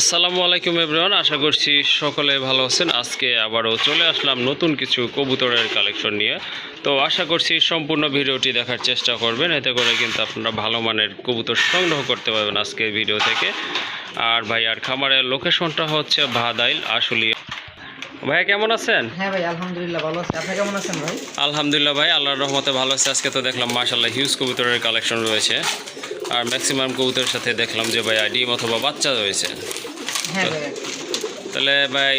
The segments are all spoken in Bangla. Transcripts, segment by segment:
আসসালামু আলাইকুম এভরিওয়ান, আশা করছি সকলে ভালো আছেন। আজকে আবারও চলে আসলাম নতুন কিছু কবুতরের কালেকশন নিয়ে। তো আশা করছি সম্পূর্ণ ভিডিওটি দেখার চেষ্টা করবেন, এতে করে কিন্তু আপনারা ভালো মানের কবুতর সংগ্রহ করতে পারবেন আজকের ভিডিও থেকে। আর ভাই, আর খামারের লোকেশনটা হচ্ছে ভাদাইল, আশুলিয়া। ভাইয়া কেমন আছেন? হ্যাঁ ভাই আলহামদুলিল্লাহ ভালো আছি। আপনি কেমন আছেন ভাই? আলহামদুলিল্লাহ ভাই আল্লাহর রহমতে ভালো আছে। আজকে তো দেখলাম মাশাল্লাহ হিউজ কবুতরের কালেকশন রয়েছে। আর ম্যাক্সিমাম কবুতরের সাথে দেখলাম যে ভাই ডিম অথবা বাচ্চা রয়েছে। হ্যাঁ ভাই। তাহলে ভাই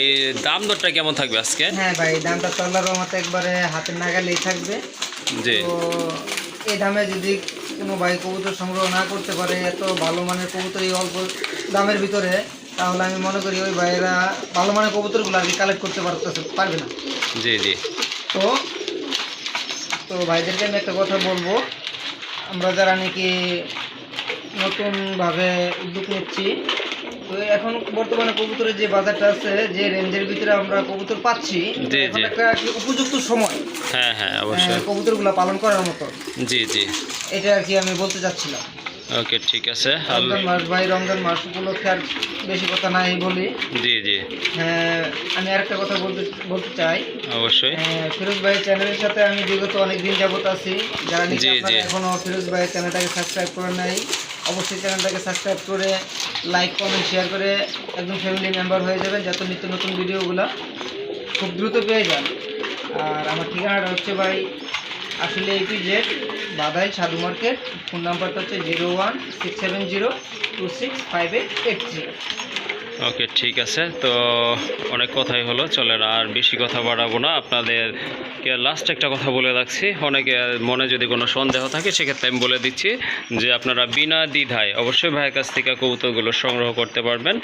দাম দরটা কেমন থাকবে আজকে? হ্যাঁ ভাই দামটা তো আল্লাহর মতো একবারে হাতের নাগালেই থাকবে। জি। তো এই দামে যদি কোনো ভাই কবুতর সংগ্রহ না করতে পারে এত ভালো মানের কবুতর এই অল্প দামের ভিতরে তাহলে আমি মনে করি ওই ভাইয়েরা ভালো মানের কবুতরগুলো আর কি কালেক্ট করতে পারতেছে পারবে না। জি জি। তো তো ভাইদেরকে আমি একটা কথা বলব। আমরা যারা নাকি নতুনভাবে উদ্যোগ নিচ্ছি তো এখন বর্তমানে কবুতরের যে বাজারটা আছে যে রেঞ্জের ভিতরে আমরা কবুতর পাচ্ছি এখন একটা আর কি উপযুক্ত সময়। হ্যাঁ হ্যাঁ অবশ্যই। কবুতরগুলো পালন করার মতো। জি জি। এটা আর কি আমি বলতে চাচ্ছিলাম। ওকে ঠিক আছে। মাস ভাই রমজান মাস উপলক্ষে আর বেশি কথা নাই বলি। জি জি। হ্যাঁ, আমি আরেকটা কথা বলতে বলতে চাই। অবশ্যই। হ্যাঁ, ফিরোজ ভাই চ্যানেলের সাথে আমি বিগত অনেক দিন যাবত আছি। যারা জি, জি। এখনও ফিরোজ ভাই চ্যানেলটাকে সাবস্ক্রাইব করে নাই অবশ্যই চ্যানেলটাকে সাবস্ক্রাইব করে লাইক কমেন্ট শেয়ার করে একদম ফ্যামিলি মেম্বার হয়ে যাবেন যাতে নিত্য নতুন ভিডিওগুলো খুব দ্রুত পেয়ে যান। আর আমার ঠিকানাটা হচ্ছে ভাই আসলে এপি জেড বাদাই সাধু মার্কেট, ফোন নাম্বারটা হচ্ছে zero one six seven zero two six five eight eight three okay, ঠিক আছে। তো অনেক কথাই হলো, চলেন আর বেশি কথা বাড়াবো না। আপনাদেরকে লাস্ট একটা কথা বলে রাখছি। অনেকে মনে যদি কোনো সন্দেহ থাকে, সেক্ষেত্রে আমি বলে দিচ্ছি যে আপনারা বিনা দ্বিধায় অবশ্যই ভাইয়ের কাছ থেকে কবুতরগুলো সংগ্রহ করতে পারবেন।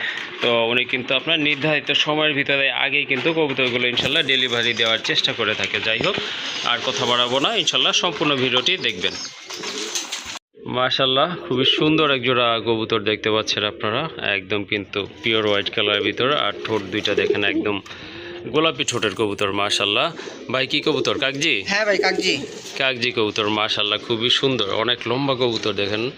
তো উনি কিন্তু আপনার নির্ধারিত সময়ের ভিতরে আগেই কিন্তু কবুতরগুলো ইনশাল্লাহ ডেলিভারি দেওয়ার চেষ্টা করে থাকে। যাই হোক, আর কথা বাড়াবো না। ইনশাল্লাহ সম্পূর্ণ ভিডিওটি দেখবেন। মাশাল্লাহ খুবই সুন্দর এক জোড়া কবুতর দেখতে পাচ্ছেন আপনারা। একদম কিন্তু পিওর হোয়াইট কালারের ভিতরে, আর ঠোঁট দুইটা দেখেন একদম গোলাপি ঠোঁটের কবুতর মাশাল্লাহ ভাই কি কবুতর? কাকজি? হ্যাঁ ভাই কাকজি। কাকজি কবুতর মাশাল্লাহ খুবই সুন্দর। অনেক লম্বা কবুতর দেখেন।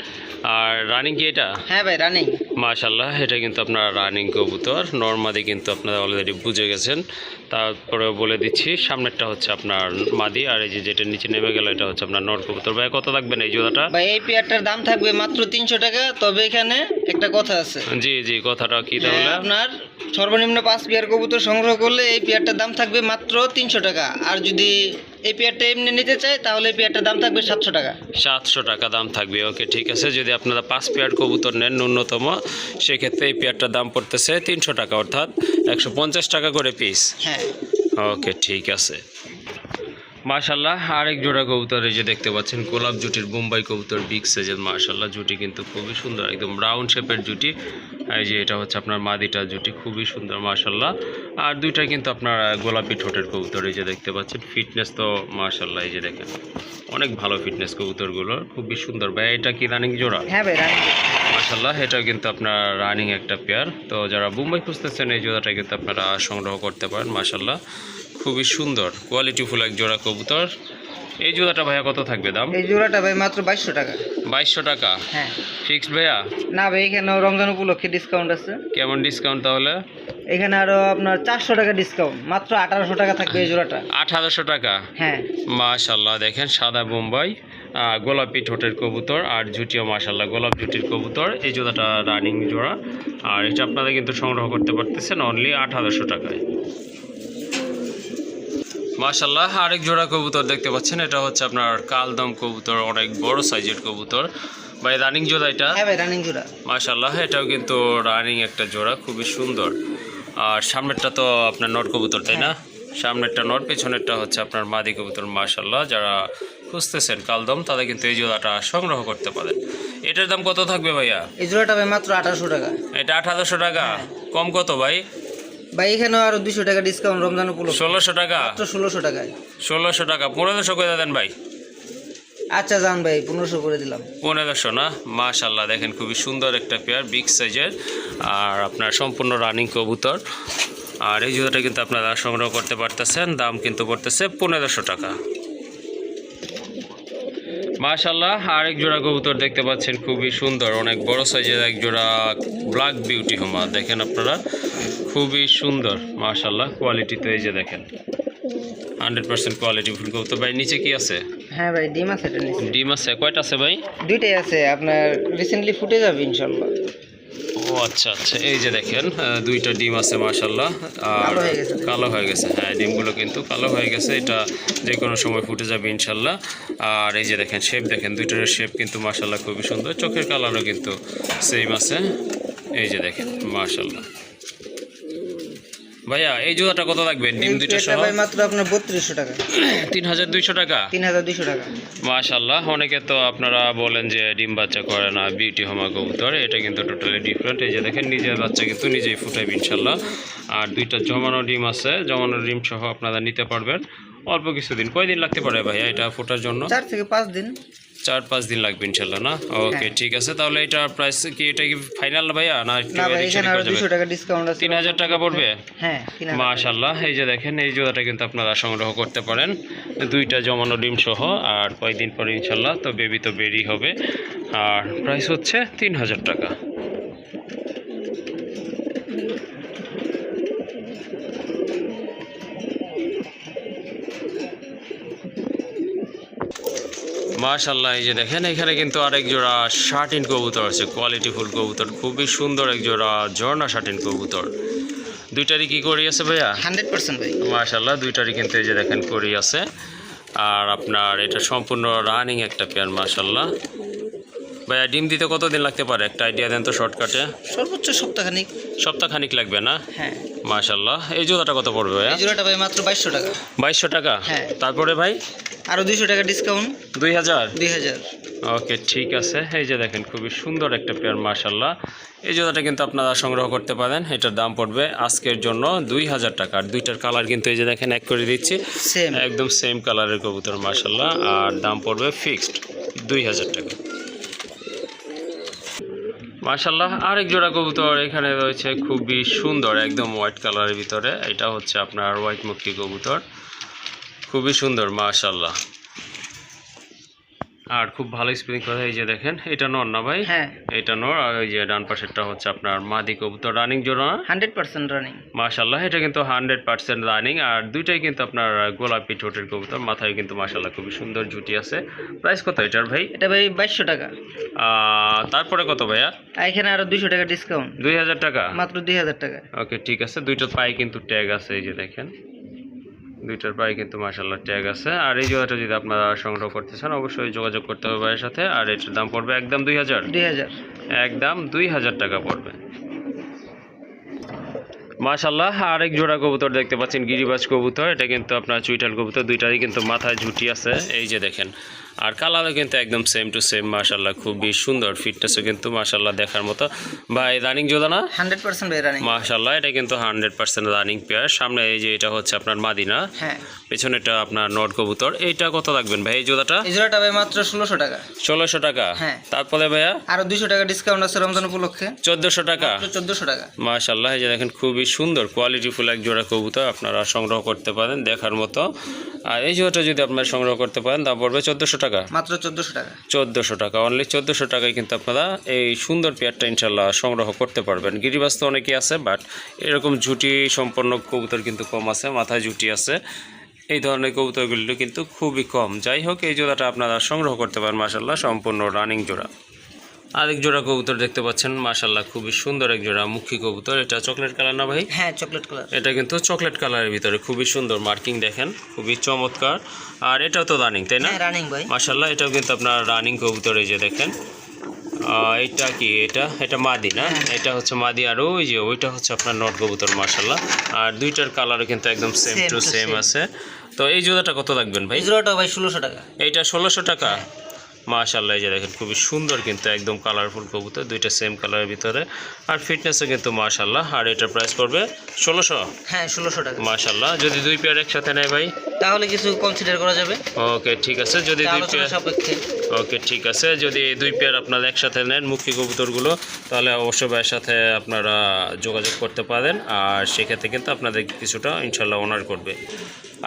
আর রানিং কি এটা? হ্যাঁ ভাই রানিং মাশাল্লাহ এটা কিন্তু আপনার রানিং কবুতর। নর্মাদি কিন্তু আপনারা অলরেডি বুঝে গেছেন। তারপরে বলে দিচ্ছি সামনেরটা হচ্ছে আপনার মাদি আর এই যে যেটা নিচে নেমে গেল এটা হচ্ছে আপনার নর কবুতর। ভাই কত লাগবেন এই জোড়াটা? ভাই এই পেয়ারটার দাম থাকবে মাত্র তিনশো টাকা তবে এখানে একটা কথা আছে। জি জি কথাটা কি তাহলে? হ্যাঁ, আপনার সর্বনিম্ন পাঁচ পেয়ার কবুতর সংগ্রহ করলে এই পেয়ারটার দাম থাকবে মাত্র তিনশো টাকা। আর যদি এই পেয়ারটা এমনি নিতে চাই তাহলে এই পেয়ারটার দাম থাকবে সাতশো টাকা। সাতশো টাকা দাম থাকবে ওকে ঠিক আছে। যদি আপনারা পাঁচ পেয়ার কবুতর নেন ন্যূনতম সেক্ষেত্রে এই পেয়ারটার দাম পড়তেছে তিনশো টাকা অর্থাৎ একশো পঞ্চাশ টাকা করে পিস হ্যাঁ। ওকে ঠিক আছে। মাশাল্লাহ আরেক জোড়া কবুতর এই যে দেখতে পাচ্ছেন গোলাপ জুটির বোম্বাই কবুতর বিগ সাইজের মাশাল্লাহ জুটি কিন্তু খুবই সুন্দর একদম রাউন্ড শেপের জুটি। এই যে এটা হচ্ছে আপনার মাদিটা জুটি খুবই সুন্দর মাশাল্লাহ আর দুইটা কিন্তু আপনার গোলাপি ঠোঁটের কবুতর এই যে দেখতে পাচ্ছেন ফিটনেস তো মাশাল্লাহ এই যে দেখেন অনেক ভালো ফিটনেস কবুতরগুলো খুবই সুন্দর। ভাই এটা কি রানিং জোড়া? হ্যাঁ ভাই মাশাল্লাহ এটাও কিন্তু আপনার রানিং একটা পেয়ার তো যারা বোম্বাই খুঁজতেছেন এই জোড়াটা কিন্তু আপনারা সংগ্রহ করতে পারেন মাশাল্লাহ খুবই সুন্দর। কোয়ালিটি ফুল এক জোড়া কবুতর। এই জোড়াটা ভাইয়া কত থাকবে দাম? এই জোড়াটা ভাই মাত্র বাইশশো টাকা। বাইশশো টাকা? হ্যাঁ। ফিক্সড ভাইয়া? না ভাই এখানে রমজান উপলক্ষে ডিসকাউন্ট আছে। কেমন ডিসকাউন্ট তাহলে? এখানে আরও আপনার চারশো টাকা ডিসকাউন্ট মাত্র আঠারোশো টাকা থাকবে এই জোড়াটা। আঠারোশো টাকা? হ্যাঁ। মাশাল্লাহ দেখেন সাদা বোম্বাই গোলাপি ঠোঁটের কবুতর আর জুটিও মাশাল্লাহ গোলাপ জুটির কবুতর। এই জোড়াটা রানিং জোড়া। আর এটা আপনারা কিন্তু সংগ্রহ করতে পারতেছেন অনলি আঠারোশো টাকায়। মাশাল্লাহ আরেক জোড়া কবুতর দেখতে পাচ্ছেন। এটা হচ্ছে আপনার কালদম কবুতর অনেক বড় সাইজের কবুতর। ভাই রানিং জোড়া এটা? হ্যাঁ ভাই রানিং জোড়া। মাশাল্লাহ এটাও কিন্তু রানিং একটা জোড়া খুবই সুন্দর। আর সামনেরটা তো আপনার নট কবুতর তাই না? সামনেরটা নট পেছনেরটা হচ্ছে আপনার মাদি কবুতর মাশাল্লাহ যারা খুঁজতেছেন কালদম তারা কিন্তু এই জোড়াটা সংগ্রহ করতে পারেন। এটার দাম কত থাকবে ভাইয়া? এই জোড়াটা ভাই মাত্র আঠারোশো টাকা। এটা আঠারোশো টাকা? কম কত ভাই? ভাই এখানেও আরও দুশো টাকা ডিসকাউন্ট রমজান উপলক্ষে। ষোলোশো টাকা? মাত্র ষোলোশো টাকায়। ষোলোশো টাকা। পনেরোশো করে দেন ভাই। আচ্ছা যান ভাই পনেরোশো করে দিলাম। পনেরোশো না? মাশাল্লাহ দেখেন খুবই সুন্দর একটা পেয়ার বিগ সাইজের আর আপনার সম্পূর্ণ রানিং কবুতর। আর এই জুতোটা কিন্তু আপনারা সংগ্রহ করতে পারতেছেন। দাম কিন্তু পড়তেছে পনেরোশো টাকা। মাশাল্লাহ আরেক জোড়া কবুতর দেখতে পাচ্ছেন খুবই সুন্দর অনেক বড় সাইজের এক জোড়া ব্ল্যাক বিউটি হোমা দেখেন আপনারা খুবই সুন্দর মাশাল্লাহ কোয়ালিটি তো এই যে দেখেন। হান্ড্রেড পার্সেন্ট কোয়ালিটি ফুল কবুতর ভাই নিচে কি আছে? হ্যাঁ ভাই ডিম আছে ডিম আছে কয়টা আছে ভাই? দুইটাই আছে আপনার রিসেন্টলি ফুটে যাবে ইনশাল্লাহ আচ্ছা আচ্ছা। এই যে দেখেন দুইটা ডিম আছে মাশাল্লাহ আর কালো হয়ে গেছে। হয়ে হ্যাঁ ডিমগুলো কিন্তু কালো হয়ে গেছে। এটা যে কোনো সময় ফুটে যাবে ইনশাল্লাহ আর এই যে দেখেন শেপ দেখেন দুইটার শেপ কিন্তু মাশাল্লাহ খুবই সুন্দর। চোখের কালারও কিন্তু সেম আছে। এই যে দেখেন মাশাল্লাহ ভাইয়া এই জোড়াটা কত লাগবে? ডিম দুইটা সহ? ভাই মাত্র আপনার বত্রিশশো টাকা। তিন হাজার দুইশো টাকা? তিন হাজার দুইশো টাকা। মাশাআল্লাহ অনেকে তো আপনারা বলেন যে ডিম বাচ্চা করে না বিউটি হোমা কবুতর এটা কিন্তু টোটালি ডিফারেন্ট এই যে দেখেন নিজের বাচ্চা কিন্তু নিজেই ফুটাইবে ইনশাআল্লাহ। আর দুইটা জমানো ডিম আছে জমানো ডিম সহ আপনারা নিতে পারবেন। অল্প কিছুদিন। কয়দিন লাগতে পারে ভাইয়া এটা ফোটার জন্য? চার থেকে পাঁচ দিন। চার পাঁচ দিন লাগবে ইনশাল্লাহ না? ওকে ঠিক আছে তাহলে এটা প্রাইস কি এটা কি ফাইনাল ভাইয়া না তিন হাজার টাকা পড়বে? হ্যাঁ মাশাল্লাহ এই যে দেখেন এই জোড়াটা কিন্তু আপনারা সংগ্রহ করতে পারেন। দুইটা জমানো ডিম সহ আর কয়েকদিন পরে ইনশাল্লাহ তো বেবি তো বেরি হবে। আর প্রাইস হচ্ছে তিন হাজার টাকা। মাশাল্লাহ এই যে দেখেন এখানে কিন্তু আরেক জোড়া শার্টিন কবুতর আছে কোয়ালিটি ফুল কবুতর খুবই সুন্দর এক জোড়া ঝর্ণা শার্টিন কবুতর। দুইটারই কি করি আছে ভাইয়া? হান্ড্রেড পার্সেন্ট ভাই। মাশাল্লাহ দুইটারই কিন্তু এই যে দেখেন করি আছে। আর আপনার এটা সম্পূর্ণ রানিং একটা পেয়ার মাশাল্লাহ ভাইয়া ডিম দিতে কতদিন লাগতে পারে? একটা আইডিয়া দেন তো শর্টকাটে সর্বোচ্চ সপ্তাহখানিক। সপ্তাহখানিক লাগবে না? হ্যাঁ। মাশাল্লাহ এই জোড়াটা কত পড়বে ভাইয়া? এই জোড়াটা ভাই মাত্র বাইশশো টাকা। বাইশশো টাকা? হ্যাঁ। তারপরে ভাই? আরও দুইশো টাকা ডিসকাউন্ট দুই হাজার? দুই হাজার। ওকে ঠিক আছে। এই যে দেখেন খুবই সুন্দর একটা পেয়ার মাশাল্লাহ এই জোড়াটা কিন্তু আপনারা সংগ্রহ করতে পারেন এটার দাম পড়বে আজকের জন্য দুই হাজার টাকা। আর দুইটার কালার কিন্তু এই যে দেখেন এক করে দিচ্ছি। একদম সেম কালারের কবুতর মাশাল্লাহ আর দাম পড়বে ফিক্সড দুই হাজার টাকা। মাশাল্লাহ আরেক জোড়া কবুতর এখানে রয়েছে খুবই সুন্দর একদম হোয়াইট কালারের ভিতরে। এটা হচ্ছে আপনার হোয়াইট মুখী কবুতর। খুবই সুন্দর মাশাল্লাহ আর খুব ভালো স্প্রিং কথা এই যে দেখেন এটা নর না ভাই? হ্যাঁ। এটা নর আর ওই যে ডান পাশেরটা হচ্ছে আপনার মাদি কবুতর রানিং জোড়া না হান্ড্রেড পার্সেন্ট রানিং মাশাল্লাহ এটা কিন্তু হান্ড্রেড পার্সেন্ট রানিং আর দুইটাই কিন্তু আপনার গোলাপি ঠোঁটের কবুতর মাথায় কিন্তু মাশাল্লাহ খুবই সুন্দর জুটি আছে। প্রাইস কত এটার ভাই? এটা ভাই বাইশশো টাকা। তারপরে কত ভাইয়া? এখানে আরও দুইশো টাকা ডিসকাউন্ট দুই হাজার টাকা? মাত্র দুই হাজার টাকা। ওকে ঠিক আছে দুইটার পায়ে কিন্তু ট্যাগ আছে এই যে দেখেন। দুইটার পায়ে কিন্তু মার্শাল্লাহ ট্যাগ আছে। আর এই জোড়াটা যদি আপনারা সংগ্রহ করতে চান অবশ্যই যোগাযোগ করতে হবে ভাইয়ের সাথে। আর এটার দাম পড়বে একদম দুই হাজার। দুই হাজার। একদম দুই হাজার টাকা পড়বে। মাশাল্লাহ আরেক জোড়া কবুতর দেখতে পাচ্ছেন গিরিবাজ কবুতর। এটা কিন্তু আপনার চুইটাল কবুতর দুইটারই কিন্তু মাথায় ঝুটি আছে। এই যে দেখেন আর কালারও কিন্তু একদম সেম টু সেম মাশাল্লাহ খুবই সুন্দর ফিটনেসও কিন্তু মাশাল্লাহ দেখার মতো। ভাই রানিং জোড়া না? হান্ড্রেড পার্সেন্ট ভাই রানিং মাশাল্লাহ এটা কিন্তু হান্ড্রেড পার্সেন্ট রানিং পেয়ার সামনে এই যে এটা হচ্ছে আপনার মাদিনা। হ্যাঁ। পেছনেটা আপনার নট কবুতর। এইটা কত রাখবেন ভাই এই জোড়াটা এই জোড়াটা ভাই মাত্র ষোলোশো টাকা। ষোলোশো টাকা? হ্যাঁ। তারপরে ভাইয়া? আরও দুইশো টাকা ডিসকাউন্ট আছে রমজান উপলক্ষে। চোদ্দোশো টাকা? চোদ্দশো টাকা। মাশাল্লাহ এই যে দেখেন খুবই সুন্দর কোয়ালিটিফুল এক জোড়া কবুতর। আপনারা সংগ্রহ করতে পারেন দেখার মতো। আর এই জোড়াটা যদি আপনারা সংগ্রহ করতে পারেন দাম পড়বে চোদ্দোশো টাকা? মাত্র চোদ্দশো টাকা। চোদ্দোশো টাকা অনলি চোদ্দোশো টাকায় কিন্তু আপনারা এই সুন্দর পেয়ারটা ইনশাল্লাহ সংগ্রহ করতে পারবেন। গিরিবাস তো অনেকেই আছে বাট এরকম ঝুটি সম্পন্ন কবুতর কিন্তু কম আছে মাথায় ঝুটি আছে। এই ধরনের কবুতরগুলো কিন্তু খুবই কম। যাই হোক এই জোড়াটা আপনারা সংগ্রহ করতে পারেন মাসাল্লাহ সম্পূর্ণ রানিং জোড়া। আরেক জোড়া কবুতর দেখতে পাচ্ছেন মাসাল্লাহ খুবই সুন্দর এক জোড়া মুখী কবুতর। এটা চকলেট কালার না ভাই? হ্যাঁ চকলেট কালার। এটা কিন্তু চকলেট কালারের ভিতরে খুবই সুন্দর মার্কিং দেখেন খুবই চমৎকার। আর এটাও তো রানিং তাই না? হ্যাঁ রানিং ভাই। মাশাল্লাহ এটাও কিন্তু আপনার রানিং কবুতর এই যে দেখেন। এটা কি এটা? এটা মাদি না? এটা হচ্ছে মাদি আর ওই যে ওইটা হচ্ছে আপনার নট কবুতর মাশাল্লাহ আর দুইটার কালারও কিন্তু একদম সেম টু সেম আছে। তো এই জোড়াটা কত রাখবেন ভাই? জোড়াটা ভাই ষোলোশো টাকা। এইটা ষোলোশো টাকা? মাশাল্লাহ যে দেখেন খুবই সুন্দর কিন্তু একদম কালারফুল কবুতর দুইটা সেম কালারের ভিতরে। আর ফিটনেসও কিন্তু মাশাল্লাহ আর এটার প্রাইস পড়বে ষোলোশো। হ্যাঁ ষোলোশো টাকা। মাশাল্লাহ যদি দুই পেয়ার একসাথে নেয় ভাই? তাহলে কিছু কনসিডার করা যাবে। ওকে ঠিক আছে যদি দুই পেয়ার ওকে ঠিক আছে যদি দুই পেয়ার আপনারা একসাথে নেন মুখী কবুতরগুলো তাহলে অবশ্যই ভাইয়ের সাথে আপনারা যোগাযোগ করতে পারেন আর সেক্ষেত্রে কিন্তু আপনাদের কিছুটা ইনশাল্লাহ অনার করবে।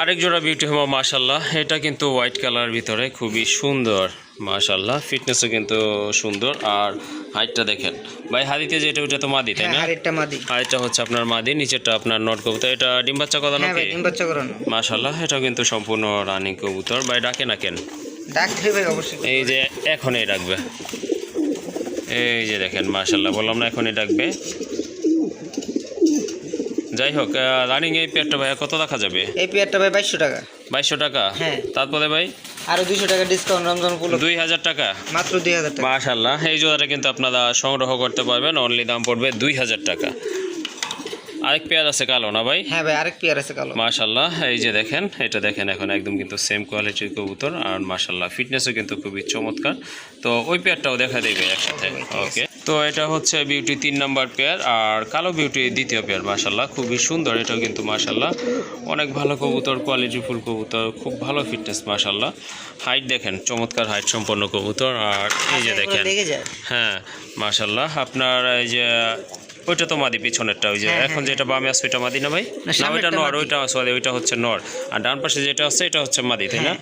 আরেক জোড়া বিউটি হোমা মাশাল্লাহ এটা কিন্তু হোয়াইট কালার ভিতরে খুবই সুন্দর। মাশাল্লাহ ফিটনেসও কিন্তু সুন্দর। আর হাইটটা দেখেন। ভাই হাদিতে যেটা ওটা তো মাদি তাই হ্যাঁ না? আরেকটা মাদি। হাইটটা হচ্ছে আপনার মাদি নিচেরটা আপনার নট কবুতর। এটা ডিম বাচ্চা হ্যাঁ ভাই নাকি ডিম বাচ্চা করানো। মাশাল্লাহ এটাও কিন্তু সম্পূর্ণ রানিং কবুতর। ভাই ডাকে না কেন? ডাকতে ভাই অবশ্যই। এই যে এখনই ডাকবে। এই যে দেখেন মাশাল্লাহ বললাম না এখনই ডাকবে। যাই হোক রানিং এই পেয়ারটা ভাইয়া কত দেখা যাবে? এই পেয়ারটা ভাই বাইশশো টাকা। বাইশশো টাকা? হ্যাঁ। তারপরে ভাই? আরও টাকা ডিসকাউন্ট রমজান উপলক্ষে। টাকা? মাত্র টাকা। এই জোড়াটা কিন্তু আপনারা সংগ্রহ করতে পারবেন অনলি দাম পড়বে দুই হাজার টাকা। আরেক পেয়ার আছে কালো না ভাই? হ্যাঁ ভাই আরেক পেয়ার আছে কালো। মাশাল্লাহ এই যে দেখেন এটা দেখেন এখন একদম কিন্তু সেম কোয়ালিটির কবুতর আর মাশাল্লাহ ফিটনেসও কিন্তু খুবই চমৎকার। তো ওই পেয়ারটাও দেখা দেবে একসাথে ওকে তো এটা হচ্ছে বিউটি তিন নাম্বার পেয়ার আর কালো বিউটি দ্বিতীয় পেয়ার মাশাল্লাহ খুবই সুন্দর এটাও কিন্তু মাশাল্লাহ অনেক ভালো কবুতর কোয়ালিটি ফুল কবুতর খুব ভালো ফিটনেস মাশাল্লাহ হাইট দেখেন চমৎকার হাইট সম্পন্ন কবুতর আর এই যে দেখেন হ্যাঁ মাশাল্লাহ আপনার এই যে ওইটা তো মাদি পিছনেরটা ওই যে হ্যাঁ, এখন হ্যাঁ, যেটা বামে আছে ওইটা মাদি না ভাই? না, না ওইটা নর ওইটা সরি ওইটা হচ্ছে নর। আর ডান পাশে যেটা আছে এটা হচ্ছে মাদি তাই না?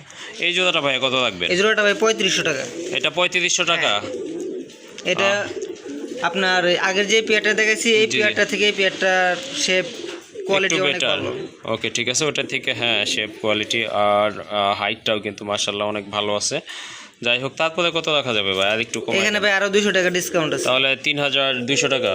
এই জোড়াটা ভাই কত লাগবে? এই জোড়াটা ভাই পঁয়ত্রিশশো টাকা। এটা পঁয়ত্রিশশো টাকা? এটা আপনার আগের যে পেয়ারটা দেখেছি এই। পেয়ারটা থেকে এই পেয়ারটার শেপ কোয়ালিটি অনেক ভালো। ওকে ঠিক আছে ওটা থেকে হ্যাঁ শেপ কোয়ালিটি আর হাইটটাও কিন্তু মার্শাল্লাহ অনেক ভালো আছে। যাই হোক তারপরে কত রাখা যাবে ভাই? আর একটু কম এখানে ভাই আরও দুইশো টাকা ডিসকাউন্ট আছে। তাহলে তিন হাজার দুইশো টাকা।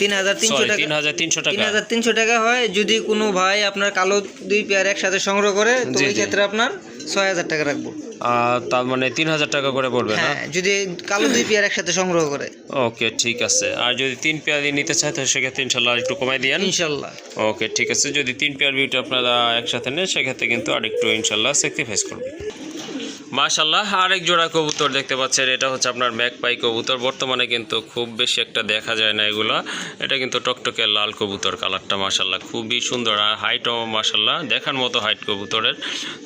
তিন হাজার তিনশো সরি টাকা। তিন হাজার তিনশো তিন টাকা। হাজার তিনশো টাকা হয়। যদি কোনো ভাই আপনার কালো দুই পেয়ার একসাথে সংগ্রহ করে তো ওই ক্ষেত্রে আপনার ছয় হাজার টাকা রাখব। আর তার মানে তিন হাজার টাকা করে পড়বে না? হ্যাঁ যদি কালো দুই পেয়ার একসাথে সংগ্রহ করে। ওকে ঠিক আছে। আর যদি তিন পেয়ার নিতে চায় তাহলে সেক্ষেত্রে ইনশাল্লাহ একটু কমাই দিয়ে ইনশাল্লাহ। ওকে ঠিক আছে। যদি তিন পেয়ার বিউটি আপনারা একসাথে নেন সেক্ষেত্রে কিন্তু আরেকটু ইনশাল্লাহ স্যাক্রিফাইস করবে মাশাল্লাহ আরেক জোড়া কবুতর দেখতে পাচ্ছেন এটা হচ্ছে আপনার ম্যাকপাই কবুতর। বর্তমানে কিন্তু খুব বেশি একটা দেখা যায় না এগুলা। এটা কিন্তু টকটকে লাল কবুতর কালারটা মাশাল্লাহ খুবই সুন্দর। আর হাইটও মাশাল্লাহ দেখার মতো হাইট কবুতরের।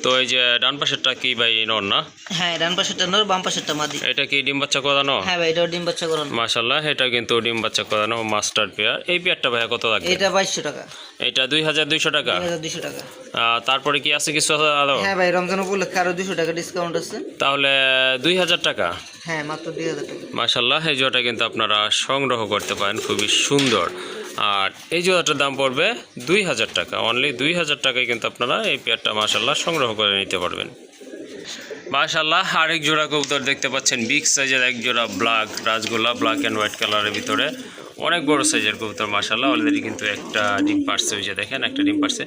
তো এই যে ডান পাশেরটা কি ভাই নর না? হ্যাঁ ডান পাশেরটা নর বাম পাশেরটা মাদি। এটা কি ডিম বাচ্চা করানো? হ্যাঁ ভাই এটাও ডিম বাচ্চা করানো। মাশাল্লাহ এটা কিন্তু ডিম বাচ্চা করানো মাস্টার পেয়ার এই পেয়ারটা ভাইয়া কত লাগবে? এটা বাইশশো টাকা। এটা দুই হাজার দুইশো টাকা? দুই হাজার দুশো টাকা। আহ, তারপরে কি আছে কিছু আরও হ্যাঁ ভাই রমজান উপলক্ষে আরও দুশো টাকা ডিসকাউন্ট আছে? তাহলে দুই হাজার টাকা? হ্যাঁ মাত্র দুই হাজার টাকা। মাসাল্লাহ এই জোড়াটা কিন্তু আপনারা সংগ্রহ করতে পারেন খুবই সুন্দর। আর এই জোড়াটার দাম পড়বে দুই হাজার টাকা। অনলি দুই হাজার টাকায় কিন্তু আপনারা এই পেয়ারটা মাশাল্লাহ সংগ্রহ করে নিতে পারবেন। মাশাল্লাহ আরেক জোড়া কবুতর দেখতে পাচ্ছেন। বিগ সাইজের এক জোড়া ব্ল্যাক রাজগোল্লা ব্ল্যাক অ্যান্ড হোয়াইট কালারের ভিতরে। অনেক বড় সাইজের কবুতর মাশাল্লাহ অলরেডি কিন্তু একটা ডিম পারছে ওই যে দেখেন একটা ডিম পারছে।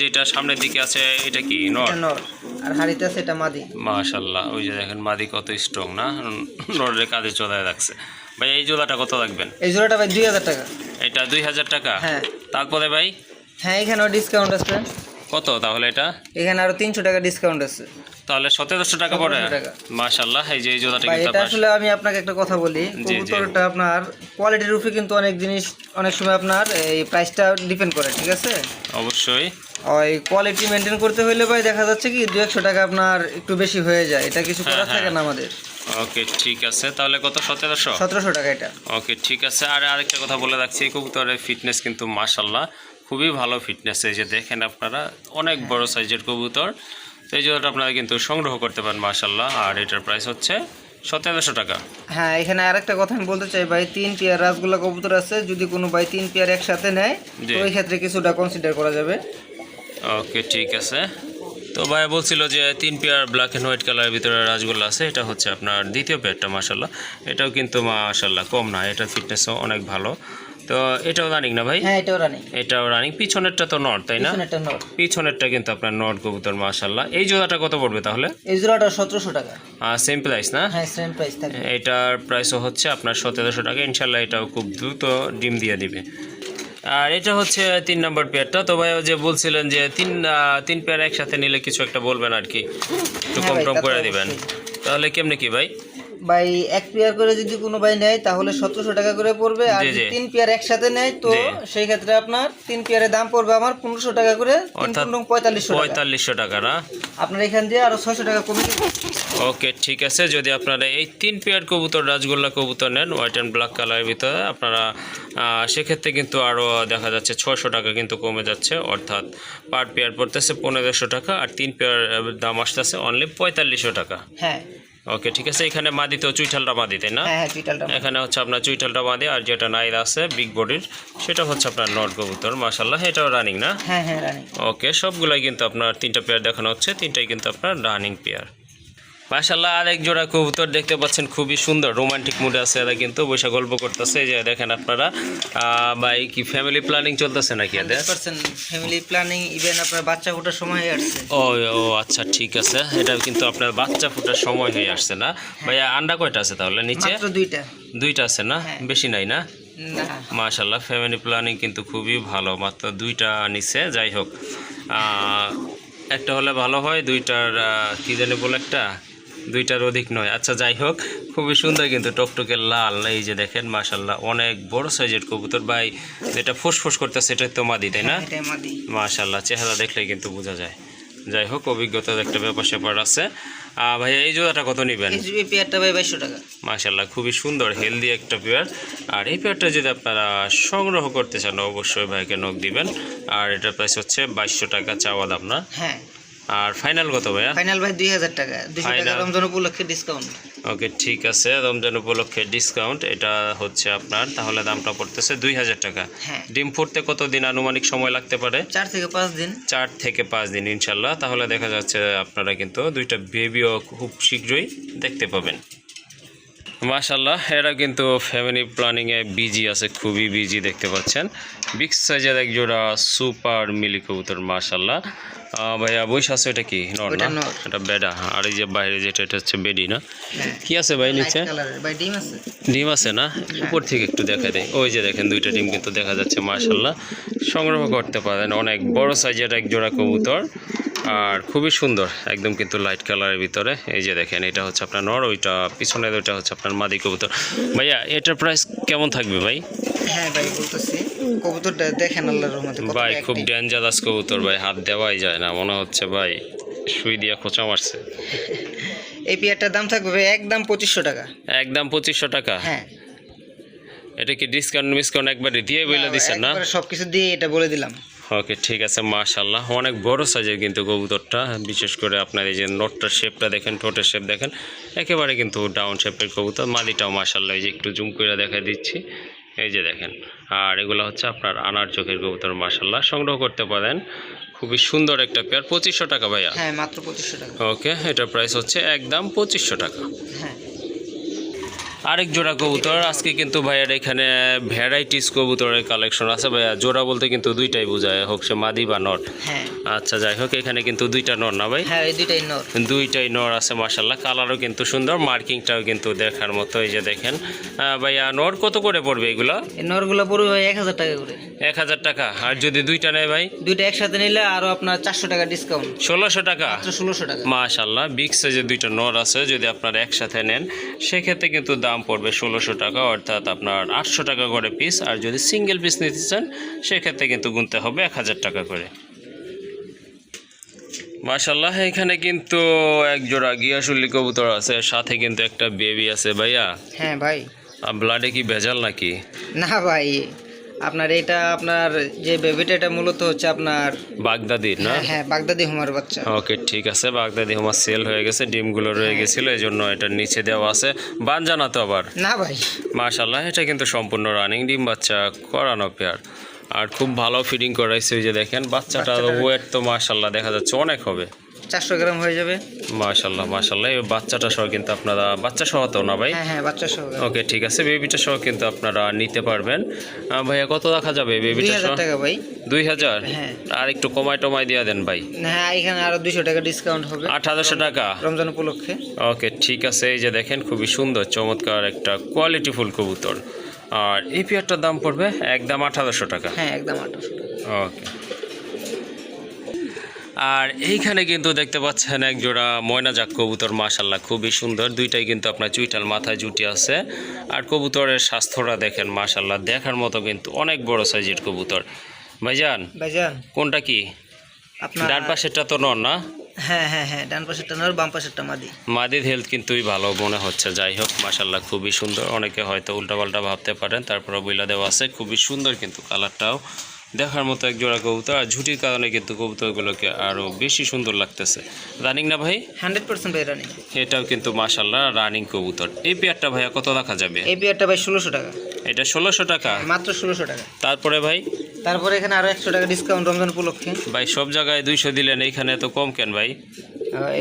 যেটা সামনের দিকে আছে এটা কি? নর? আর হাড়িতে আছে এটা মাদি। মাশাল্লাহ ওই যে দেখেন মাদি কত স্ট্রং না? নরের কাঁধে চড়ায় রাখছে। ভাই এই জোড়াটা কত রাখবেন এই জোড়াটা ভাই দুই হাজার টাকা। এটা দুই হাজার টাকা? হ্যাঁ। তারপরে ভাই? হ্যাঁ এখানেও ডিসকাউন্ট আছে। কত তাহলে এটা? এখানে আরও তিনশো টাকা ডিসকাউন্ট আছে। তাহলে সতেরোশো টাকা পড়ে। 1700 টাকা। মাশাল্লাহ এই যে এই জোড়াটা কিন্তু এটা আসলে আমি আপনাকে একটা কথা বলি। কবুতরটা আপনার কোয়ালিটির উপরে কিন্তু অনেক জিনিস অনেক সময় আপনার এই প্রাইসটা ডিপেন্ড করে ঠিক আছে? অবশ্যই। ওই কোয়ালিটি মেনটেন করতে হলে ভাই দেখা যাচ্ছে কি দু একশো টাকা আপনার একটু বেশি হয়ে যায়। এটা কিছু হ্যাঁ, করার থাকে হ্যাঁ। না আমাদের। ওকে ঠিক আছে। তাহলে কত? সতেরোশো? সতেরোশো টাকা এটা। ওকে ঠিক আছে। আর আরেকটা কথা বলে রাখছি কবুতরের ফিটনেস কিন্তু মাশাল্লাহ খুবই ভালো ফিটনেস এই যে দেখেন আপনারা অনেক বড় সাইজের কবুতর। তো এই জন্য আপনারা কিন্তু সংগ্রহ করতে পারেন মাশাল্লাহ আর এটার প্রাইস হচ্ছে সতেরোশো টাকা। হ্যাঁ এখানে আরেকটা কথা আমি বলতে চাই ভাই তিন পেয়ার রাসগোল্লা কবুতর আছে যদি কোনো ভাই তিন পেয়ার একসাথে নেয়। তো ওই ক্ষেত্রে কিছুটা কনসিডার করা যাবে। ওকে ঠিক আছে। তো ভাই বলছিল যে তিন পেয়ার ব্ল্যাক অ্যান্ড হোয়াইট কালারের ভিতরে রাজগোল্লা আছে এটা হচ্ছে আপনার দ্বিতীয় পেয়ারটা মাশাল্লাহ এটাও কিন্তু মাশাল্লাহ কম না এটার ফিটনেসও অনেক ভালো। তো এটাও রানিং না ভাই? হ্যাঁ এটাও রানি এটাও রানিং পিছনেরটা তো তাই না? নর পিছনেরটা কিন্তু আপনার নট কবুতর মাশাল্লাহ এই জোড়াটা কত পড়বে তাহলে? এই জোড়াটা সতেরোশো টাকা। সেম প্রাইস না? হ্যাঁ সেম প্রাইস থাকবে। এটার প্রাইসও হচ্ছে আপনার সতেরোশো টাকা। ইনশাল্লাহ এটাও খুব দ্রুত ডিম দিয়ে দিবে। আর এটা হচ্ছে তিন নম্বর পেয়ারটা তো ভাই যে বলছিলেন যে তিন তিন পেয়ার একসাথে নিলে কিছু একটা বলবেন আর কি? একটু হ্যাঁ কম টম করে দিবেন। তাহলে কেমনে কি ভাই? ভাই এক পেয়ার করে যদি কোনো ভাই নেয় তাহলে সতেরোশো টাকা করে পড়বে। আর যদি তিন পেয়ার একসাথে নেয় তো সেই ক্ষেত্রে আপনার তিন পেয়ারের দাম পড়বে আমার পনেরোশো টাকা করে পঁয়তাল্লিশশো টাকা। পঁয়তাল্লিশশো টাকা না? আপনার এখান দিয়ে আরও ছয়শো টাকা কমে। ওকে ঠিক আছে। যদি আপনারা এই তিন পেয়ার কবুতর রাজগোল্লা কবুতর নেন হোয়াইট অ্যান্ড ব্ল্যাক কালারের ভিতরে আপনারা সেক্ষেত্রে কিন্তু আরও দেখা যাচ্ছে ছশো টাকা কিন্তু কমে যাচ্ছে। অর্থাৎ পার পেয়ার পড়তেছে পনেরোশো টাকা আর তিন পেয়ার দাম আসতেছে অনলি পঁয়তাল্লিশশো টাকা। হ্যাঁ। ওকে ঠিক আছে এখানে মাদি তো চুইঠালটা মাদি তাই না? হ্যাঁ হ্যাঁ চুইটালটা এখানে হচ্ছে আপনার চুইঠালটা মাদি আর যেটা নাইল আছে বিগ বডির সেটা হচ্ছে আপনার নট কবুতর মাসাল্লাহ এটাও রানিং না? হ্যাঁ হ্যাঁ রানি ওকে সবগুলাই কিন্তু আপনার তিনটা পেয়ার দেখানো হচ্ছে তিনটাই কিন্তু আপনার রানিং পেয়ার মাশাল্লাহ আরেক জোড়া কবুতর দেখতে পাচ্ছেন খুবই সুন্দর রোমান্টিক মুডে আছে এরা কিন্তু বসে গল্প করতেছে যে দেখেন আপনারা ভাই কি ফ্যামিলি প্ল্যানিং চলতেছে নাকি এদের? ফ্যামিলি প্ল্যানিং ইভেন আপনার বাচ্চা ফোটার সময় হয়ে আসছে। ও ও আচ্ছা ঠিক আছে এটা কিন্তু আপনার বাচ্চা ফুটার সময় হয়ে আসছে না? ভাইয়া আন্ডা কয়টা আছে তাহলে নিচে? দুইটা। দুইটা আছে না? হ্যাঁ। বেশি নাই না? মাশাল্লাহ ফ্যামিলি প্ল্যানিং কিন্তু খুবই ভালো মাত্র দুইটা নিচে যাই হোক। একটা হলে ভালো হয় দুইটার কি জানি বলে একটা? দুইটার অধিক নয়। আচ্ছা যাই হোক খুবই সুন্দর কিন্তু টকটকে লাল এই যে দেখেন মাশাল্লাহ অনেক বড় সাইজের কবুতর। ভাই যেটা ফুসফুস করতেছে এটা তো মাদি তাই না? মাদি। মাশাল্লাহ চেহারা দেখলে কিন্তু বোঝা যায়। যাই হোক অভিজ্ঞতার একটা ব্যাপার স্যাপার আছে। আহ, ভাইয়া এই জোড়াটা কত নেবেন? এই পেয়ারটা ভাই বাইশশো টাকা। মাশাল্লাহ খুবই সুন্দর হেলদি একটা পেয়ার। আর এই পেয়ারটা যদি আপনারা সংগ্রহ করতে চান অবশ্যই ভাইকে নখ দিবেন। আর এটার প্রাইস হচ্ছে বাইশশো টাকা চাওয়া দাম না? হ্যাঁ। আর ফাইনাল কত ভাইয়া? ফাইনাল ভাই দুই হাজার টাকা। দুইশো টাকা রমজান উপলক্ষে ডিসকাউন্ট ওকে ঠিক আছে রমজান উপলক্ষে ডিসকাউন্ট এটা হচ্ছে আপনার তাহলে দামটা পড়তেছে দুই হাজার টাকা। হ্যাঁ। ডিম ফুটতে কতদিন আনুমানিক সময় লাগতে পারে? চার থেকে পাঁচ দিন। চার থেকে পাঁচ দিন ইনশাল্লাহ। তাহলে দেখা যাচ্ছে আপনারা কিন্তু দুইটা বেবিও খুব শীঘ্রই দেখতে পাবেন। মাশাল্লাহ এরা কিন্তু ফ্যামিলি প্ল্যানিংয়ে বিজি আছে খুবই বিজি দেখতে পাচ্ছেন। বিগ সাইজের এক জোড়া সুপার মিলি কবুতর মাশাল্লাহ ভাইয়া বৈশ আছে এটা কি? নর না? এটা বেডা। আর এই যে বাইরে যেটা এটা হচ্ছে বেডি না? হ্যাঁ। কি আছে ভাই নিচে? ডিম আছে? না? উপর থেকে একটু দেখা দেয় ওই যে দেখেন দুইটা ডিম কিন্তু দেখা যাচ্ছে মাশাল্লাহ সংগ্রহ করতে পারেন। অনেক বড় সাইজের এক জোড়া কবুতর। আর খুবই সুন্দর একদম কিন্তু লাইট কালারের ভিতরে। এই যে দেখেন এটা হচ্ছে আপনার নর ওইটা পিছনে ওইটা হচ্ছে আপনার মাদি কবুতর। ভাইয়া এটার প্রাইস কেমন থাকবে ভাই? হ্যাঁ ভাই বলতেছি। কবুতরটা দেখেন আল্লাহর রহমতে ভাই খুব ডেঞ্জারাস কবুতর ভাই হাত দেওয়াই যায় না মনে হচ্ছে ভাই সুই দিয়া খোঁচা মারছে। এই পেয়ারটার দাম থাকবে একদম পঁচিশশো টাকা। একদম পঁচিশশো টাকা? হ্যাঁ। এটা কি ডিসকাউন্ট মিসকাউন্ট একবারে দিয়ে বলে দিচ্ছেন না? সবকিছু দিয়ে এটা বলে দিলাম। ওকে ঠিক আছে মাশাল্লাহ অনেক বড় সাইজের কিন্তু কবুতরটা বিশেষ করে আপনার এই যে নোটটার শেপটা দেখেন ঠোঁটের শেপ দেখেন একেবারে কিন্তু ডাউন শেপের কবুতর। মাদিটাও মাশাল্লাহ এই যে একটু জুম করে দেখা দিচ্ছি। এই যে দেখেন আর এগুলো হচ্ছে আপনার আনার চোখের কবুতর মাসাল্লাহ সংগ্রহ করতে পারেন। খুবই সুন্দর একটা পেয়ার পঁচিশশো টাকা ভাইয়া। হ্যাঁ মাত্র পঁচিশশো টাকা। ওকে এটার প্রাইস হচ্ছে একদম পঁচিশশো টাকা। হ্যাঁ। আরেক জোড়া কবুতর আজকে কিন্তু ভাইয়ার এখানে ভ্যারাইটিস কবুতরের কালেকশন আছে ভাইয়া। জোড়া বলতে কিন্তু দুইটাই বোঝায় হোক সে মাদি বা নর হ্যাঁ। আচ্ছা যাই হোক এখানে কিন্তু দুইটা নর না ভাই? হ্যাঁ দুইটাই নর। দুইটাই নর আছে মাসাল্লাহ কালারও কিন্তু সুন্দর মার্কিংটাও কিন্তু দেখার মতো এই যে দেখেন। ভাইয়া নর কত করে পড়বে এগুলো? এই নরগুলো পড়বে ভাই এক হাজার টাকা করে। এক হাজার টাকা। আর যদি দুইটা নেয় ভাই? দুইটা একসাথে নিলে আরও আপনার চারশো টাকা ডিসকাউন্ট ষোলোশো টাকা? ষোলোশো টাকা। মাশাল্লাহ বিগ সাইজের দুইটা নর আছে যদি আপনারা একসাথে নেন সেক্ষেত্রে কিন্তু দাম পড়বে ষোলোশো টাকা অর্থাৎ আপনার আটশো টাকা করে পিস আর যদি সিঙ্গেল পিস নিতে চান সেক্ষেত্রে কিন্তু গুনতে হবে এক হাজার টাকা করে। মাশাল্লাহ এখানে কিন্তু এক জোড়া গিয়াসুল্লি কবুতর আছে সাথে কিন্তু একটা বেবি আছে ভাইয়া। হ্যাঁ ভাই। ব্লাডে কি ভেজাল নাকি? না ভাই। আপনার এটা আপনার যে বেবিটা এটা মূলত হচ্ছে আপনার বাগদাদি না? হ্যাঁ হ্যাঁ বাগদাদি হুমার বাচ্চা। ওকে ঠিক আছে বাগদাদি আমার সেল হয়ে গেছে ডিমগুলো রয়ে গেছিল এই জন্য এটা নিচে দেওয়া আছে। বান জানা তো আবার? না ভাই। মাশাল্লাহ এটা কিন্তু সম্পূর্ণ রানিং ডিম বাচ্চা করানো পেয়ার আর খুব ভালো ফিডিং করাইছে ওই যে দেখেন বাচ্চাটার- ওয়েট তো মাশাল্লাহ দেখা যাচ্ছে অনেক হবে। চারশো গ্রাম হয়ে যাবে। মাশাল্লাহ মাশাল্লাহ। এই বাচ্চাটা সহ কিন্তু আপনারা বাচ্চা সহ তো না ভাই? হ্যাঁ হ্যাঁ বাচ্চা সহ। ওকে ঠিক আছে। বেবিটা সহ কিন্তু আপনারা নিতে পারবেন। ভাইয়া কত রাখা যাবে বেবিটা সহ? টাকা ভাই। দুই হাজার? হ্যাঁ। আর একটু কমাই টমাই দিয়ে দেন ভাই। হ্যাঁ এখানে আরও দুইশো টাকা ডিসকাউন্ট হবে। আঠারোশো টাকা? রমজান উপলক্ষে। ওকে ঠিক আছে। এই যে দেখেন খুবই সুন্দর চমৎকার একটা কোয়ালিটি ফুল কবুতর। আর এই পেয়ারটার দাম পড়বে একদম আঠারোশো টাকা। হ্যাঁ একদম আঠারোশো টাকা। ওকে। আর এইখানে কিন্তু দেখতে পাচ্ছেন এক জোড়া ময়না জাক কবুতর মাশাল্লাহ খুবই সুন্দর। দুইটাই কিন্তু আপনার চুইটাল মাথায় জুটি আছে। আর কবুতরের স্বাস্থ্যটা দেখেন মাশাল্লাহ দেখার মতো কিন্তু অনেক বড় সাইজের কবুতর। ভাইজান ভাইজান। কোনটা কি? আপনার ডান পাশেরটা তো নর না? হ্যাঁ হ্যাঁ হ্যাঁ ডান পাশেরটা নর বাম পাশেরটা মাদি। মাদির হেলথ কিন্তুই ভালো মনে হচ্ছে। যাই হোক মাসাল্লাহ খুবই সুন্দর। অনেকে হয়তো উল্টাপাল্টা ভাবতে পারেন তারপরে বইলা দেওয়া আছে। খুবই সুন্দর কিন্তু কালারটাও দেখার মতো এক জোড়া কবুতর আর ঝুটির কারণে কিন্তু কবুতরগুলোকে আরও বেশি সুন্দর লাগতেছে। রানিং না ভাই? হান্ড্রেড পার্সেন্ট ভাই রানিং। এটাও কিন্তু মাশাল্লাহ রানিং কবুতর। এই পেয়ারটা ভাইয়া কত রাখা যাবে? এই পেয়ারটা ভাই ষোলোশো টাকা। এটা ষোলোশো টাকা? মাত্র ষোলোশো টাকা। তারপরে ভাই? তারপরে এখানে আরও একশো টাকা ডিসকাউন্ট রমজান উপলক্ষে। ভাই সব জায়গায় দুইশো দিলেন এইখানে তো কম কেন ভাই?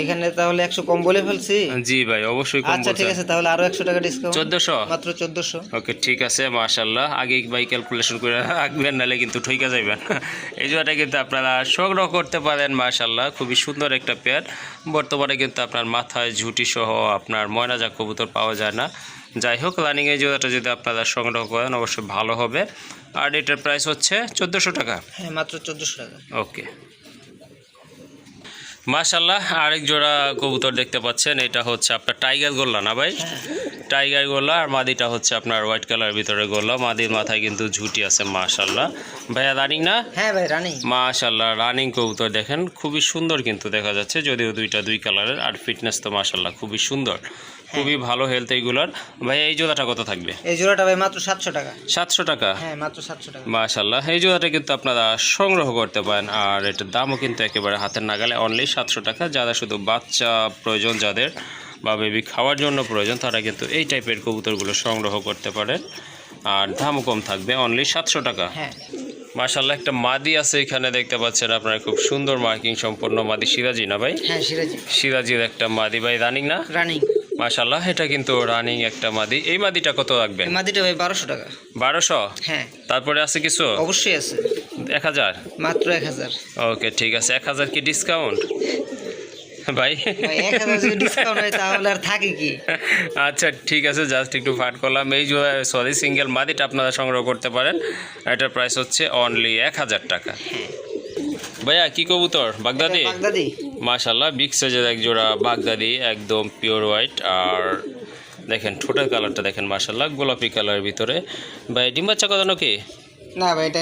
এখানে তাহলে একশো কম বলে ফেলছি। জি ভাই অবশ্যই কম আচ্ছা ঠিক আছে তাহলে আরও একশো টাকা ডিসকাউন্ট চোদ্দশো? মাত্র চোদ্দশো। ওকে ঠিক আছে মাশাল্লাহ আগে ভাই ক্যালকুলেশন করে রাখবেন নাহলে কিন্তু ঠইকা যাইবেন। এই জোড়াটা কিন্তু আপনারা সংগ্রহ করতে পারেন মাশাল্লাহ খুবই সুন্দর একটা পেয়ার। বর্তমানে কিন্তু আপনার মাথায় ঝুটি সহ আপনার ময়নাজা কবুতর পাওয়া যায় না। যাই হোক রানিং এই জোড়াটা যদি আপনারা সংগ্রহ করেন অবশ্যই ভালো হবে। আর এটার প্রাইস হচ্ছে চোদ্দোশো টাকা। হ্যাঁ মাত্র চোদ্দোশো টাকা। ওকে মাশাল্লাহ আরেক জোড়া কবুতর দেখতে পাচ্ছেন এটা হচ্ছে আপনার টাইগার গোল্লা না ভাই? টাইগার গোল্লা আর মাদিটা হচ্ছে আপনার হোয়াইট কালার ভিতরে গোল্লা মাদির মাথায় কিন্তু ঝুটি আছে মাশাল্লাহ ভাইয়া রানিং না? হ্যাঁ ভাই রানিং। মাশাল্লাহ রানিং কবুতর দেখেন খুবই সুন্দর কিন্তু দেখা যাচ্ছে যদিও দুইটা দুই কালারের আর ফিটনেস তো মাশাল্লাহ খুবই সুন্দর। খুবই ভালো হেলথ এইগুলোর ভাই এই জোড়াটা কত থাকবে? এই জোড়াটা ভাই মাত্র সাতশো টাকা। সাতশো টাকা? হ্যাঁ মাত্র সাতশো টাকা। মাশাল্লাহ এই জোড়াটা কিন্তু আপনারা সংগ্রহ করতে পারেন আর এটার দামও কিন্তু একেবারে হাতের নাগালে অনলি সাতশো টাকা। যারা শুধু বাচ্চা প্রয়োজন যাদের বা বেবি খাওয়ার জন্য প্রয়োজন তারা কিন্তু এই টাইপের কবুতরগুলো সংগ্রহ করতে পারেন আর দামও কম থাকবে অনলি সাতশো টাকা। হ্যাঁ। মাশাল্লাহ একটা মাদি আছে এখানে দেখতে পাচ্ছেন আপনারা খুব সুন্দর মার্কিং সম্পন্ন মাদি। সিরাজি না ভাই? হ্যাঁ সিরাজি সিরাজির একটা মাদি ভাই রানিং না? রানিং মাশাল্লাহ এটা কিন্তু রানিং একটা মাদি। এই মাদিটা কত রাখবেন? মাদিটা ভাই বারোশো টাকা। বারোশো? হ্যাঁ। তারপরে আছে কিছু? অবশ্যই আছে। এক হাজার? মাত্র এক হাজার। ওকে ঠিক আছে। এক হাজার কি ডিসকাউন্ট ভাই। ভাই এক হাজার যদি ডিসকাউন্ট হয় তাহলে আর থাকে কি? আচ্ছা ঠিক আছে জাস্ট একটু ফাট করলাম। এই জোড়া সরি সিঙ্গেল মাদিটা আপনারা সংগ্রহ করতে পারেন। এটার প্রাইস হচ্ছে অনলি এক হাজার টাকা। ভাইয়া কি কবুতর? বাগদাদি? বাগদাদি। মাশাল্লাহ বিগ সাইজের এক জোড়া বাগদাদি একদম পিওর হোয়াইট আর দেখেন ঠোঁটের কালারটা দেখেন মাশাল্লাহ গোলাপি কালারের ভিতরে। ভাই ডিম বাচ্চা কত নাকি? না ভাই এটা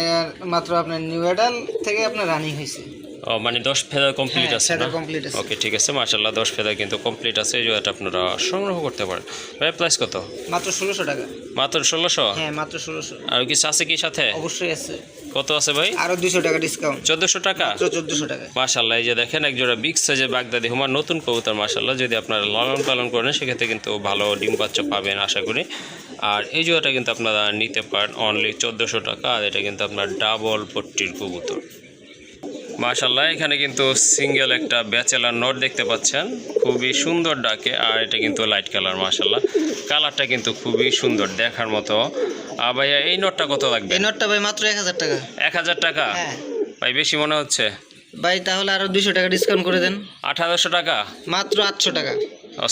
মাত্র আপনার নিউ এডাল থেকে আপনার রানিং হয়েছে। ও মানে দশ ফেদার কমপ্লিট আছে না? complete আছে। ওকে ঠিক আছে মাশাল্লাহ দশ ফেদার কিন্তু কমপ্লিট আছে এই জোড়াটা আপনারা সংগ্রহ করতে পারেন। ভাই প্রাইস কত? মাত্র ষোলোশো টাকা। মাত্র ষোলোশো? হ্যাঁ মাত্র ষোলোশো। আর কিছু আছে কি সাথে? অবশ্যই আছে। কত আছে ভাই? আরও দুশো টাকা ডিসকাউন্ট চোদ্দোশো টাকা? মাত্র চোদ্দশো টাকা। মাশাল্লাহ এই যে দেখেন এক জোড়া বিগ সাইজের বাগদাদি হুমার নতুন কবুতর মাশাল্লাহ যদি আপনারা লালন পালন করেন সেক্ষেত্রে কিন্তু ভালো ডিম বাচ্চা পাবেন আশা করি। আর এই জোড়াটা কিন্তু আপনারা নিতে পারেন অনলি চোদ্দোশো টাকা আর এটা কিন্তু আপনার ডাবল পট্টির কবুতর। মাশাল্লাহ এখানে কিন্তু সিঙ্গেল একটা ব্যাচেলার নোট দেখতে পাচ্ছেন। খুবই সুন্দর ডাকে আর এটা কিন্তু লাইট কালার মাশাল্লাহ কালারটা কিন্তু খুবই সুন্দর দেখার মতো। আর ভাইয়া এই নোটটা কত লাগবে? এই নোটটা ভাই মাত্র এক হাজার টাকা। এক হাজার টাকা? হ্যাঁ। ভাই বেশি মনে হচ্ছে? ভাই তাহলে আরও দুশো টাকা ডিসকাউন্ট করে দেন। আঠারোশো টাকা? মাত্র আটশো টাকা।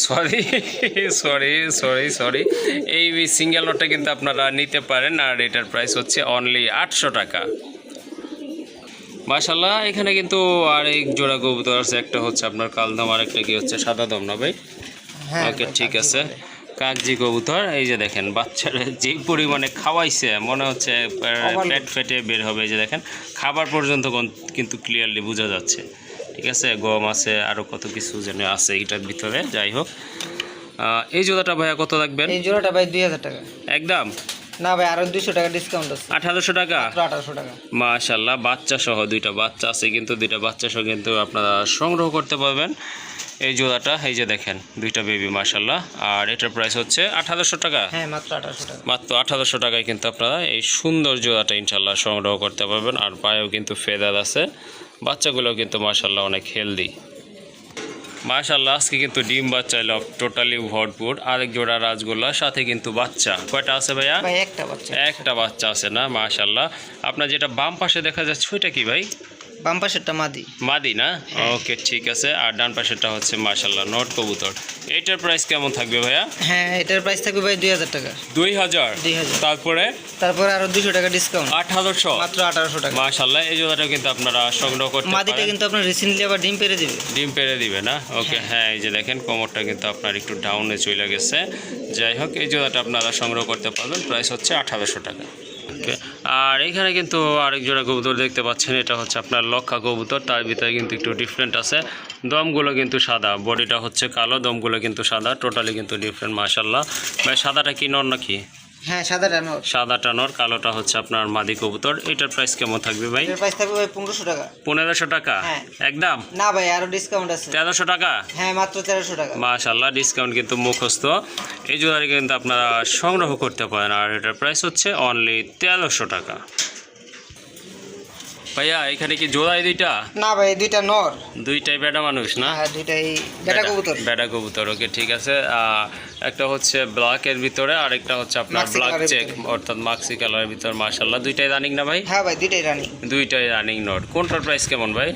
সরি সরি সরি সরি এই সিঙ্গেল নোটটা কিন্তু আপনারা নিতে পারেন আর এটার প্রাইস হচ্ছে অনলি আটশো টাকা। মাশাল্লাহ এখানে কিন্তু আর এক জোড়া কবুতর আছে একটা হচ্ছে আপনার কালদম আর একটা কি হচ্ছে সাদা দম না ভাই? হ্যাঁ ওকে ঠিক আছে। কাকজি কবুতর এই যে দেখেন বাচ্চারা যে পরিমাণে খাওয়াইছে মনে হচ্ছে পেট ফেটে বের হবে এই যে দেখেন খাবার পর্যন্ত কোন- কিন্তু ক্লিয়ারলি বোঝা যাচ্ছে। ঠিক আছে গম আছে আরও কত কিছু যেন আছে এটার ভিতরে যাই হোক। এই জোড়াটা ভাইয়া কত রাখবেন এই জোড়াটা ভাই দুই হাজার টাকা। একদম? না ভাই আরও দুশো টাকা ডিসকাউন্ট আছে। আঠারোশো টাকা? মাত্র আঠারোশো টাকা। মাশাল্লাহ বাচ্চা সহ দুইটা বাচ্চা আছে কিন্তু দুইটা বাচ্চা সহ কিন্তু আপনারা সংগ্রহ করতে পারবেন। এই জোড়াটা এই যে দেখেন দুইটা বেবি মাশাল্লাহ। আর এটার প্রাইস হচ্ছে আঠারোশো টাকা। হ্যাঁ মাত্র আঠারোশো টাকা। মাত্র আঠারোশো টাকায় কিন্তু আপনারা এই সুন্দর জোড়াটা ইনশাল্লাহ সংগ্রহ করতে পারবেন। আর পায়েও কিন্তু ফেদার আছে। বাচ্চাগুলো কিন্তু মাশাল্লাহ অনেক হেলদি মাশাল্লাহ আজকে কিন্তু ডিম বাচ্চা এলো টোটালি ভরপুর। আরেক জোড়া রাজগোল্লার সাথে কিন্তু বাচ্চা। কয়টা আছে ভাইয়া? একটা বাচ্চা একটা বাচ্চা আছে না? মাশাল্লাহ আপনার যেটা বাম পাশে দেখা যাচ্ছে ওইটা কি ভাই? বাম পাশেরটা মাদি। মাদি না? ওকে ঠিক আছে। আর ডান পাশেরটা হচ্ছে মাশাল্লাহ নট কবুতর। এইটার প্রাইস কেমন থাকবে ভাইয়া? হ্যাঁ এটার প্রাইস থাকবে ভাই দুই হাজার টাকা। দুই হাজার? দুই হাজার। তারপরে? তারপরে আরও দুশো টাকা ডিসকাউন্ট আঠারোশো? মাত্র আঠারোশো টাকা। মাশাল্লাহ এই জোড়াটা কিন্তু আপনারা সংগ্রহ করতে মাদিটা কিন্তু আপনার রিসেন্টলি আবার ডিম পেরে দেবে। ডিম পেরে দিবে না? ওকে হ্যাঁ। এই যে দেখেন কোমরটা কিন্তু আপনার একটু ডাউনে চলে গেছে। যাই হোক এই জোড়াটা আপনারা সংগ্রহ করতে পারবেন। প্রাইস হচ্ছে আঠারোশো টাকা। ওকে আর এখানে কিন্তু আরেক জোড়া কবুতর দেখতে পাচ্ছেন, এটা হচ্ছে আপনার লক্ষা কবুতর, তার ভিতরে কিন্তু একটু ডিফারেন্ট আছে। দমগুলো কিন্তু সাদা বডিটা হচ্ছে কালো, দমগুলো কিন্তু সাদা টোটালি কিন্তু ডিফারেন্ট মাসাল্লাহ ভাই, সাদাটা কি নর নাকি? হ্যাঁ সাদাটা নর সাদাটা নর কালোটা হচ্ছে আপনার মাদি কবুতর। এটার প্রাইস কেমন থাকবে ভাই? এটার প্রাইস থাকবে ভাই পনেরোশো টাকা। 1500 টাকা? হ্যাঁ। একদম? না ভাই আরও ডিসকাউন্ট আছে। তেরোশো টাকা? হ্যাঁ মাত্র 1300 টাকা। মাশাআল্লাহ ডিসকাউন্ট কিন্তু মুখস্থ। এই জোড়াটি কিন্তু আপনারা সংগ্রহ করতে পারেন। আর এটার প্রাইস হচ্ছে অনলি তেরোশো টাকা। ভাইয়া এখানে কি জোড়াই দুইটা? না ভাই দুইটা নর। দুইটাই বেটা মানুষ না? হ্যাঁ দুইটাই বেটা কবুতর। বেটা কবুতর ওকে ঠিক আছে। একটা হচ্ছে ব্ল্যাকের ভিতরে আর একটা হচ্ছে আপনার ব্ল্যাক চেক অর্থাৎ মাক্সি কালারের ভিতর মাশাল্লাহ দুইটাই রানিং না ভাই? হ্যাঁ ভাই দুইটাই রানি দুইটাই রানিং নোট কোনটার প্রাইস কেমন ভাই?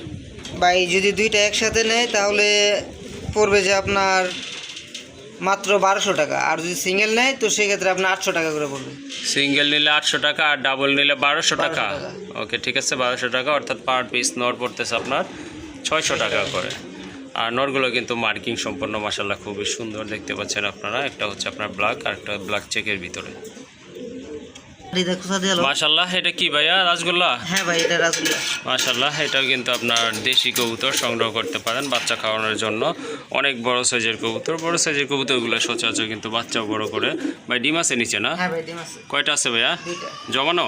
ভাই যদি দুইটা একসাথে নেয় তাহলে পড়বে যে আপনার মাত্র বারোশো টাকা। আর যদি সিঙ্গেল নেয় তো সেক্ষেত্রে আপনি আটশো টাকা করে পড়বে সিঙ্গেল নিলে আটশো টাকা আর ডাবল নিলে বারোশো টাকা। 1200 টাকা। ওকে ঠিক আছে বারোশো টাকা। অর্থাৎ পার পিস নট পড়তেছে আপনার ছয়শো টাকা করে। আর নটগুলো কিন্তু মার্কিং সম্পন্ন মাসাল্লাহ খুবই সুন্দর দেখতে পাচ্ছেন আপনারা। একটা হচ্ছে আপনার ব্ল্যাক আর একটা ব্ল্যাক চেকের ভিতরে। মাসাল্লাহ এটা কি ভাইয়া রাসগোল্লা? হ্যাঁ ভাই এটা মাশাল্লাহ এটাও কিন্তু আপনার দেশি কবুতর সংগ্রহ করতে পারেন বাচ্চা খাওয়ানোর জন্য। অনেক বড় সাইজের কবুতর বড় সাইজের কবুতরগুলো সচরাচর কিন্তু বাচ্চাও বড় করে। ভাই ডিম আছে নিচে না? হ্যাঁ কয়টা আছে ভাইয়া? জমানো?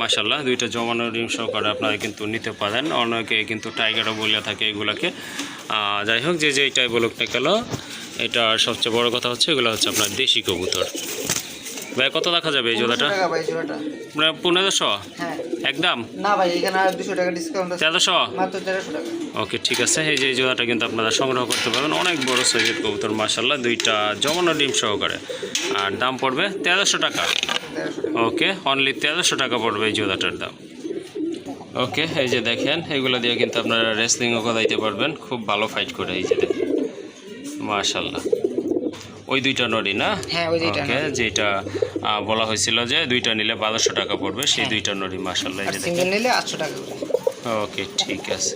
মাশাল্লাহ দুইটা জমানো ডিম সহকারে আপনারা কিন্তু নিতে পারেন। অনেকে কিন্তু টাইগারও বলে থাকে এগুলাকে। যাই হোক যে যেইটাই বলুক না কেন এটা সবচেয়ে বড় কথা হচ্ছে এগুলো হচ্ছে আপনার দেশি কবুতর। ভাই কত দেখা যাবে এই জোড়াটা? 1500 টাকা ভাই আপনার পনেরোশো? হ্যাঁ। একদম? না ভাই এখানে দুশো টাকা ডিসকাউন্ট তেরোশো? মাত্র তেরোশো টাকা। ওকে ঠিক আছে। এই যে জোড়াটা কিন্তু আপনারা সংগ্রহ করতে পারবেন। অনেক বড় সাইজের কবুতর মার্শাল্লাহ দুইটা জমানো ডিম সহকারে। আর দাম পড়বে তেরোশো টাকা। ওকে অনলি তেরোশো টাকা পড়বে এই জোড়াটার দাম। ওকে এই যে দেখেন এগুলো দিয়ে কিন্তু আপনারা রেসলিংও করাইতে পারবেন। খুব ভালো ফাইট করে এই যে দেখেন। মার্শাল্লাহ ওই দুইটা নড়ি না? হ্যাঁ ওই দুইটা ওকে যেটা বলা হয়েছিল যে দুইটা নিলে বারোশো টাকা পড়বে সেই হ্যাঁ। দুইটা নড়ি মাসাল্লাহ নিলে আটশো টাকা ওকে ঠিক আছে।